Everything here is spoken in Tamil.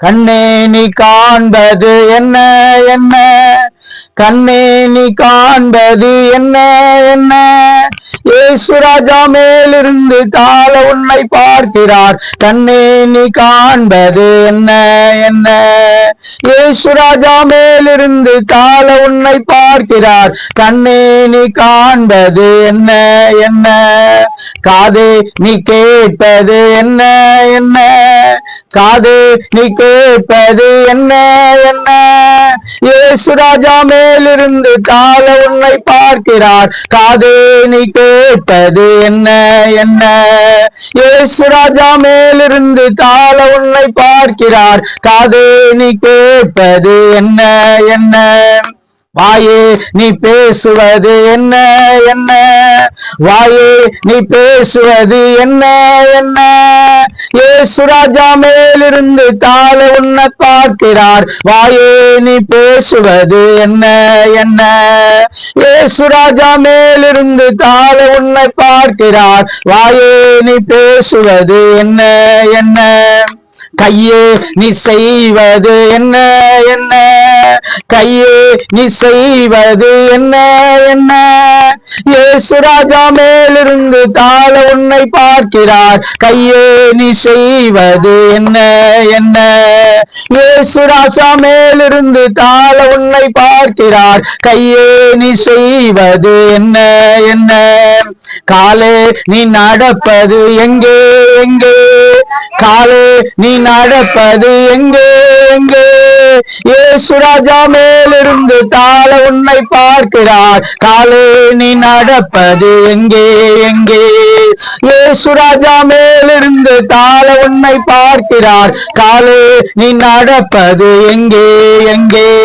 கண்ணே நீ காண்பது என்ன என்ன? கண்ணே நீ காண்பது என்ன என்ன? ஏசுராஜா மேலிருந்து தாழ உன்னை பார்க்கிறார். கண்ணே நீ காண்பது என்ன என்ன? ஏசுராஜா மேலிருந்து தாழ உன்னை பார்க்கிறார். கண்ணே நீ காண்பது என்ன என்ன? காதே நீ கேட்பது என்ன என்ன? காது நீ கேட்பது என்ன என்ன? ஏசுராஜா மேலிருந்து கால உன்னை பார்க்கிறார். காதே நீ கேட்பது என்ன என்ன? ஏசுராஜா மேலிருந்து கால உன்னை பார்க்கிறார். காது நீ கேட்பது என்ன என்ன? வாயே நீ பேசுவது என்ன என்ன? வாயே நீ பேசுவது என்ன என்ன? ஏசுராஜா மேலிருந்து தாழ உன்னை பார்க்கிறார். வாயே நீ பேசுவது என்ன என்ன? ஏசுராஜா மேலிருந்து தாழ உன்னை பார்க்கிறார். வாயே நீ பேசுவது என்ன என்ன? கையே நீ செய்வது என்ன என்ன? கையே நீ செய்வது என்ன என்ன? ஏசுராஜா மேலிருந்து தாழ உன்னை பார்க்கிறார். கையே நீ செய்வது என்ன என்ன? ஏசுராஜா மேலிருந்து தாழ உன்னை பார்க்கிறார். கையே நீ செய்வது என்ன என்ன? காலே நீ நடப்பது எங்கே எங்கே? காலே நீ நடப்பது எங்கே எங்கே? சுராஜா மேலிருந்து தாழ உன்னை பார்க்கிறார். காலே நீ நடப்பது எங்கே எங்கே? சுராஜா மேலிருந்து தாழ உன்னை பார்க்கிறார். காலே நீ நடப்பது எங்கே எங்கே?